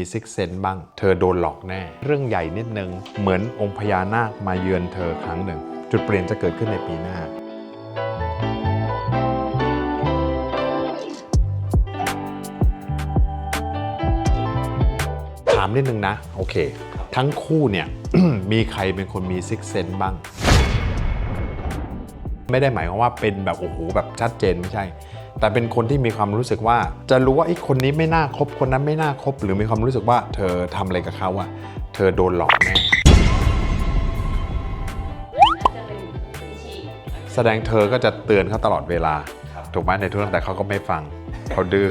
มีซิกเซนบ้าง เธอโดนหลอกแน่ เรื่องใหญ่นิดนึง เหมือนองค์พญานาคมาเยือนเธอครั้งหนึ่ง จุดเปลี่ยนจะเกิดขึ้นในปีหน้าถามนิดนึงนะ โอเค ทั้งคู่เนี่ย มีใครเป็นคนมีซิกเซนบ้าง ไม่ได้หมายความว่าเป็นแบบ โอ้โห แบบชัดเจนไม่ใช่ แต่เป็นคนที่มีความรู้สึกว่า จะรู้ว่าไอ้คนนี้ไม่น่าคบคนนั้นไม่น่าคบ หรือมีความรู้สึกว่าเธอทำอะไรกับเขาอะเธอโดนหลอกแน่แสดงเธอก็จะเตือนเขาตลอดเวลา ถูกไหมในทุกเรื่องแต่เขาก็ไม่ฟังเขาดื้อ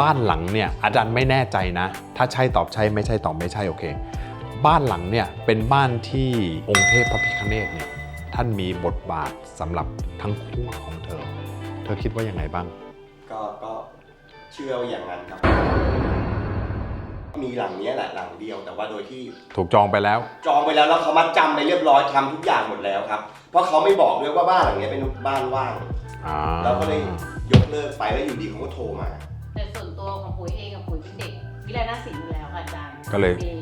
บ้านหลังเนี่ยอาจารย์ไม่แน่ใจนะ ถ้าใช่ตอบใช่ไม่ใช่ตอบไม่ใช่โอเค บ้านหลังเนี่ยเป็นบ้านที่องค์เทพพระพิฆเนศเนี่ยท่านมีบทบาทสำหรับทั้งคู่ของเธอ เธอคิดว่ายังไงบ้าง ก็ก็เชื่อว่าอย่างนั้นครับ มีหลังเนี้ยแหละหลังเดียวแต่ว่าโดยที่ถูกจองไปแล้ว จองไปแล้วแล้วเขามัดจำไปเรียบร้อยทำทุกอย่างหมดแล้วครับ เพราะเขาไม่บอกด้วยว่าบ้านหลังเนี้ยเป็นบ้านว่าง อ่าเราก็เลยยกเลิกไปแล้วอยู่ดีเขาก็โทรมา แต่ส่วนตัวของปุ๋ยเองกับปุ๋ยเป็นเด็ก วิไลนาศิลป์อยู่แล้วค่ะอาจารย์ก็เลย มี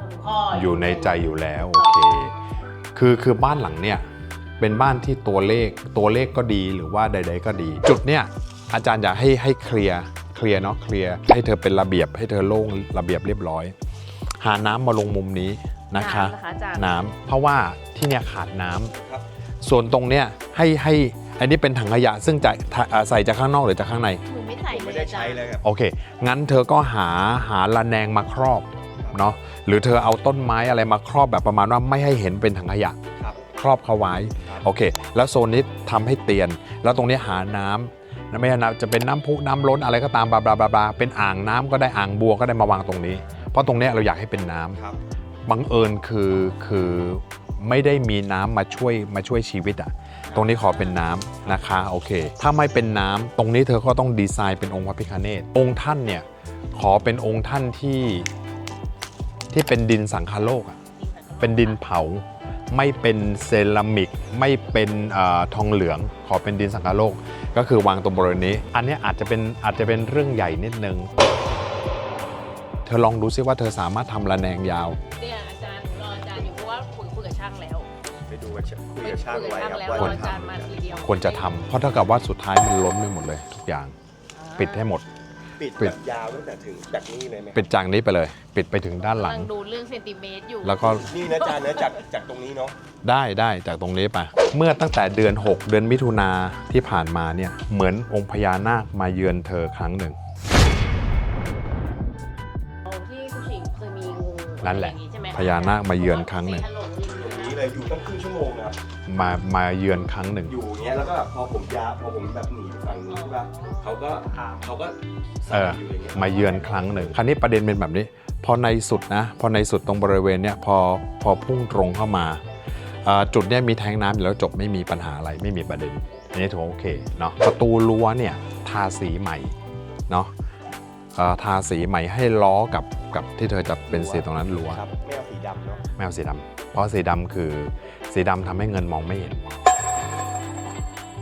องค์พ่อออยู่ในใจอยู่แล้ว โอเค คือคือบ้านหลังเนี่ย เป็นบ้านที่ตัวเลขตัวเลขก็ดีหรือว่าใด ๆ ก็ดี จุดเนี่ยอาจารย์อยากให้ให้เคลียร์เคลียร์เนาะเคลียร์ให้เธอเป็นระเบียบให้เธอโล่งระเบียบเรียบร้อย หาน้ำมาลงมุมนี้นะคะำนะคะอาจารย์ น้ำเพราะว่าที่เนี่ยขาดน้ำครับ ส่วนตรงเนี้ยให้ให้อันนี้เป็นถังขยะซึ่งจะอ่าใส่จากข้างนอกหรือจากข้างใน หนูไม่ใส่ผมเลไม่ยได้อาจาใช้รย์เลยครับโอเค งั้นเธอก็หาหาระแนงมาครอบเนาะ หรือเธอเอาต้นไม้อะไรมาครอบแบบประมาณว่าไม่ให้เห็นเป็นถังขยะ ครับครอบเขาไว้ครับโอเค แล้วโซนนี้ทำให้เตียน แล้วตรงนี้หาน้ำนะไม่ใช่น้ำจะเป็นน้ำพุน้ำล้นอะไรก็ตามบลาบลาบลาบลาเป็นอ่างน้ำก็ได้อ่างบัวก็ได้มาวางตรงนี้ เพราะตรงเนี้ยเราอยากให้เป็นน้ำครับบังเอิญคือคือไม่ได้มีน้ำมาช่วยมาช่วยชีวิตอะตรงนี้ขอเป็นน้ำนะคะโอเค ถ้าไม่เป็นน้ำตรงนี้เธอก็ต้องดีไซน์เป็นองค์พระพิฆเนศองค์ท่านเนี่ยขอเป็นองค์ท่านที่ที่เป็นดินสังคาโลกอะเป็นดินเผา ไม่เป็นเซรามิก ไม่เป็นเออทองเหลือง ขอเป็นดินสังคาโลก ก็คือวางตรงบริเวณนี้ อันเนี้ยอาจจะเป็นอาจจะเป็นเรื่องใหญ่นิดนึง เธอลองดูซิว่าเธอสามารถทำระแนงยาวเนี่ยอาจารย์หนูรออาจารย์อยู่เพราะว่าปุ๋ยคุยกับช่างแล้วไปดูกับคุยกับช่างคุยกับไว้ช่างครับแล้วว่ารอจะอาจารย์ทำมาทีเดียวควรจะทำเพราะเท่ากับว่าสุดท้ายมันล้นไปหมดเลย ทุกอย่างปิดให้หมด ปิดปิด แบบยาวตั้งแต่ถึงจากนี่เลยไหมปิดจากนี้ไปเลย ปิดไปถึงด้านหลักำง ลังดูเรื่องเซนติเมตรอยู่แล้วก็นี่นะอาจารย์นะจากจากตรงนี้เนาะได้ได้จากตรงนี้ไปเมื่อตั้งแต่เดือน 6 เดือนมิถุนาที่ผ่านมาเนี่ยเหมือนองค์พญานาคมาเยือนเธอครั้งหนึ่ง ที่คุณชิงเคยมีงูนั่นแหละอย่างใช่ไหมพญานาคมาเยือนครั้งหนึ่งเซฮัลโหลยิงตรงนี้เลยอยู่ตั้งครึ่งชั่วโมงนะครับ มามาเยือนครั้งหนึ่ง อยู่อย่างเงี้ยแล้วก็พอผมยาพอผมแบบหนีไปฝั่งนู้นใช่ป่ะเขาก็เขาก็เอออยู่อย่างเงี้ยมาเยือนครั้งหนึ่ง คราวนี้ประเด็นเป็นแบบนี้ พอในสุดนะ พอในสุดตรงบริเวณเนี่ยพอพอพุ่งตรงเข้ามาเอ่อจุดเนี้ยมีแทงน้ำอยู่แล้วจบไม่มีปัญหาอะไรไม่มีประเด็น อันนี้ถือว่าโอเคเนาะ ประตูรั้วเนี่ยทาสีใหม่เนาะเอ่อทาสีใหม่ให้ล้อกับกับที่เธอจะเป็นสีตรงนั้นรั้ว ครับไม่เอาสีดำเนาะไม่เอาสีดำเพราะสีดำคือ สีดำทำให้เงินมองไม่เห็น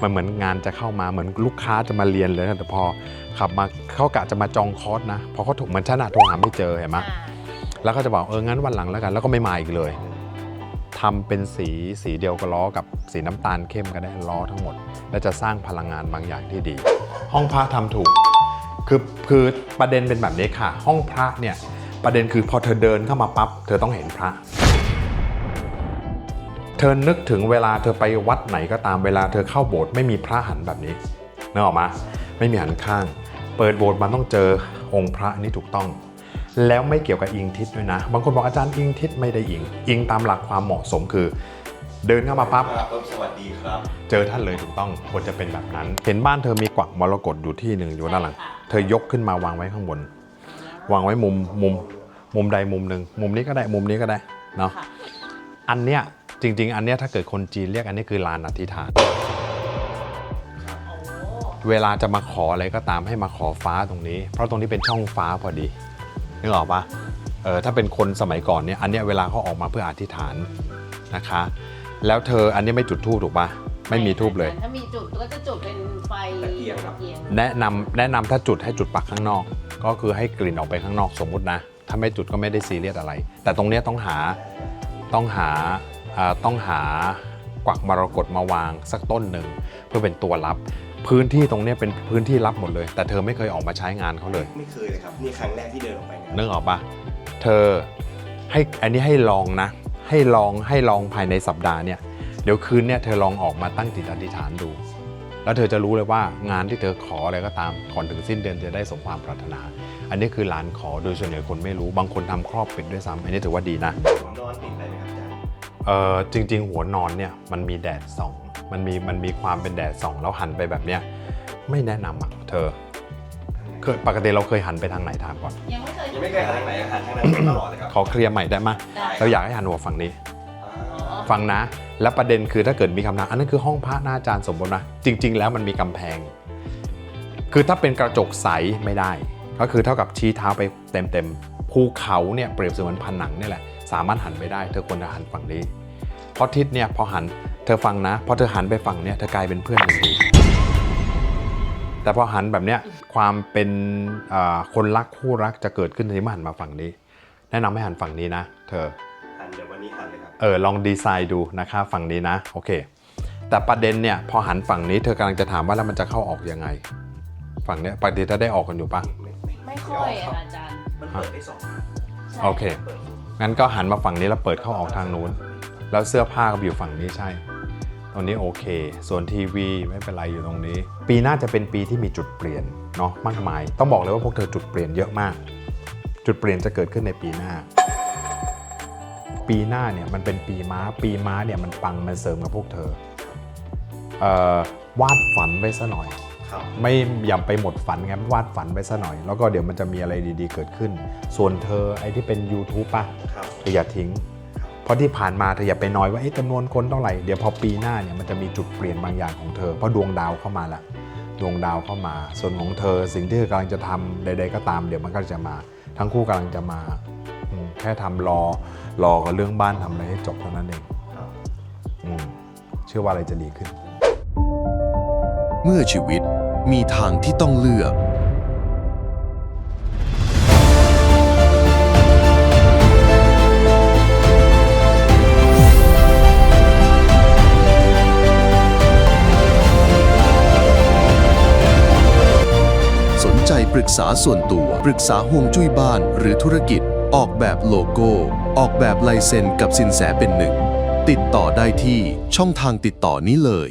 มันเหมือนงานจะเข้ามาเหมือนลูกค้าจะมาเรียนเลยนะแต่พอขับมาเขากะจะมาจองคอร์สนะพอเขาถูกเหมือนฉันะโทรหาไม่เจอเห็นไหมแล้วก็จะบอกเอองั้นวันหลังแล้วกัน แล้วก็ไม่มาอีกเลยทำเป็นสีสีเดียวกับล้อกับสีน้ำตาลเข้มก็ได้ล้อทั้งหมด และจะสร้างพลังงานบางอย่างที่ดี ห้องพระทำถูก คือคือประเด็นเป็นแบบนี้ค่ะ ห้องพระเนี่ยประเด็นคือพอเธอเดินเข้ามาปั๊บเธอต้องเห็นพระ เธอนึกถึงเวลาเธอไปวัดไหนก็ตามเวลาเธอเข้าโบสถ์ไม่มีพระหันแบบนี้นึกออกมาไม่มีหันข้าง เปิดโบสถ์มันต้องเจอองค์พระนี่ถูกต้อง แล้วไม่เกี่ยวกับอิงทิศด้วยนะ บางคนบอกอาจารย์อิงทิศไม่ได้อิง อิงตามหลักความเหมาะสมคือ เดินเข้ามาปั๊บครับสวัสดีครับ เจอท่านเลยถูกต้องควรจะเป็นแบบนั้น เห็นบ้านเธอมีกวักมรกตอยู่ที่หนึ่งอยู่ด้านหลัง เธอยกขึ้นมาวางไว้ข้างบน วางไว้มุมมุมมุมใดมุมหนึ่งมุมนี้ก็ได้มุมนี้ก็ได้เนาะค่ะอันเนี้ย จริง ๆ อันเนี้ยถ้าเกิดคนจีนเรียกอันนี้คือลานอธิษฐานโอ้เวลาจะมาขออะไรก็ตามให้มาขอฟ้าตรงนี้ เพราะตรงนี้เป็นช่องฟ้าพอดีนึกออกปะเออถ้าเป็นคนสมัยก่อนเนี่ยอันเนี้ยเวลาเขาออกมาเพื่ออธิษฐานนะคะ แล้วเธออันนี้ไม่จุดธูปถูกปะไม่มีทูบเลย ถ้ามีจุดก็จะจุดเป็นไฟตะเกียงครับตะเกียงแนะนำแนะนำถ้าจุดให้จุดปักข้างนอก ก็คือให้กลิ่นออกไปข้างนอกสมมุตินะ ถ้าไม่จุดก็ไม่ได้ซีเรียสอะไร แต่ตรงเนี้ยต้องหาต้องหาอ่า ต้องหากวักมรกตมาวางสักต้นหนึ่งเพื่อเป็นตัวรับ พื้นที่ตรงเนี้ยเป็นพื้นที่รับหมดเลย แต่เธอไม่เคยออกมาใช้งานเขาเลย ไม่เคยเลยครับนี่ครั้งแรกที่เดินออกไปเนี่ยนึกออกปะเธอให้อันนี้ให้ลองนะ ให้ลองให้ลองภายในสัปดาห์เนี่ยเดี๋ยวคืนเนี่ยเธอลองออกมาตั้งจิตอธิษฐานดู แล้วเธอจะรู้เลยว่างานที่เธอขออะไรก็ตามก่อนถึงสิ้นเดือนจะได้สมความปรารถนา อันนี้คือหลานขอโดยส่วนใหญ่คนไม่รู้บางคนทำครอบปิดด้วยซ้ำอันนี้ถือว่าดีนะผมนอนติดอะไร เออจริง ๆ หัวนอนเนี่ยมันมีแดดส่อง มันมีมันมีความเป็นแดดส่องแล้วหันไปแบบเนี้ยไม่แนะนำอะเธอเคยปกติเราเคยหันไปทางไหนถามก่อนยังไม่เคยยังไม่เคยหันทางไหนหันทางนั้นตลอดเลยครับขอเคลียร์ใหม่ได้ไหมได้เราอยากให้หันหัวฝั่งนี้อ่าฟังนะ และประเด็นคือถ้าเกิดมีคำถามอันนั้นคือห้องพระหน้าอาจารย์สมบูรณ์นะจริง ๆ แล้วมันมีกำแพง คือถ้าเป็นกระจกใสไม่ได้ ก็คือเท่ากับชี้เท้าไปเต็มๆภูเขาเนี่ยเปรียบเสมือนผนังเนี่ยแหละ สามารถหันไปได้ เธอควรจะหันฝั่งนี้ เพราะทิศเนี่ยพอหันเธอฟังนะพอเธอหันไปฝั่งเนี่ยเธอกลายเป็นเพื่อนกันดีแต่พอหันแบบเนี้ยความเป็นอ่าคนรักคู่รักจะเกิดขึ้นที่มาหันมาฝั่งนี้ แนะนำให้หันฝั่งนี้นะ เธอหันเดี๋ยววันนี้หันเลยครับเออลองดีไซน์ดูนะคะฝั่งนี้นะโอเค แต่ประเด็นเนี่ยพอหันฝั่งนี้เธอกำลังจะถามว่าแล้วมันจะเข้าออกยังไง ฝั่งเนี้ยปกติถ้าได้ออกกันอยู่ปะไม่ไม่ไม่ค่อยอะอาจารย์มันเปิดได้สองใช่โอเคงั้นก็หันมาฝั่งนี้แล้วเปิดเข้าออกทางนู้น แล้วเสื้อผ้าก็อยู่ฝั่งนี้ใช่ ตรงนี้โอเค ส่วนทีวีไม่เป็นไรอยู่ตรงนี้ ปีหน้าจะเป็นปีที่มีจุดเปลี่ยนเนาะมากมาย ต้องบอกเลยว่าพวกเธอจุดเปลี่ยนเยอะมาก จุดเปลี่ยนจะเกิดขึ้นในปีหน้า ปีหน้าเนี่ยมันเป็นปีม้า ปีม้าเนี่ยมันปังมันเสริมกับพวกเธอเอ่อวาดฝันไว้ซะหน่อยครับไม่อย่าไปหมดฝันไงวาดฝันไปซะหน่อย แล้วก็เดี๋ยวมันจะมีอะไรดีๆเกิดขึ้น ส่วนเธอไอ้ที่เป็น YouTube ป่ะครับเธออย่าทิ้ง เพราะที่ผ่านมาเธออย่าไปน้อยว่าเอ๊ะจำนวนคนเท่าไหร่ เดี๋ยวพอปีหน้าเนี่ยมันจะมีจุดเปลี่ยนบางอย่างของเธอ เพราะดวงดาวเข้ามาละดวงดาวเข้ามา ส่วนของเธอสิ่งที่เธอกำลังจะทำใด ๆ ก็ตามเดี๋ยวมันก็จะมา ทั้งคู่กำลังจะมาอืมแค่ทำรอรอกับเรื่องบ้านทำอะไรให้จบเท่านั้นเองครับอืมเชื่อว่าอะไรจะดีขึ้น เมื่อชีวิตมีทางที่ต้องเลือก รึกษาส่วนตัว ปรึกษาห่วงจุ้ยบ้านหรือธุรกิจ ออกแบบโลโก้ ออกแบบลายเซ็นกับสินแสเป็นหนึ่ง ติดต่อได้ที่ช่องทางติดต่อนี้เลย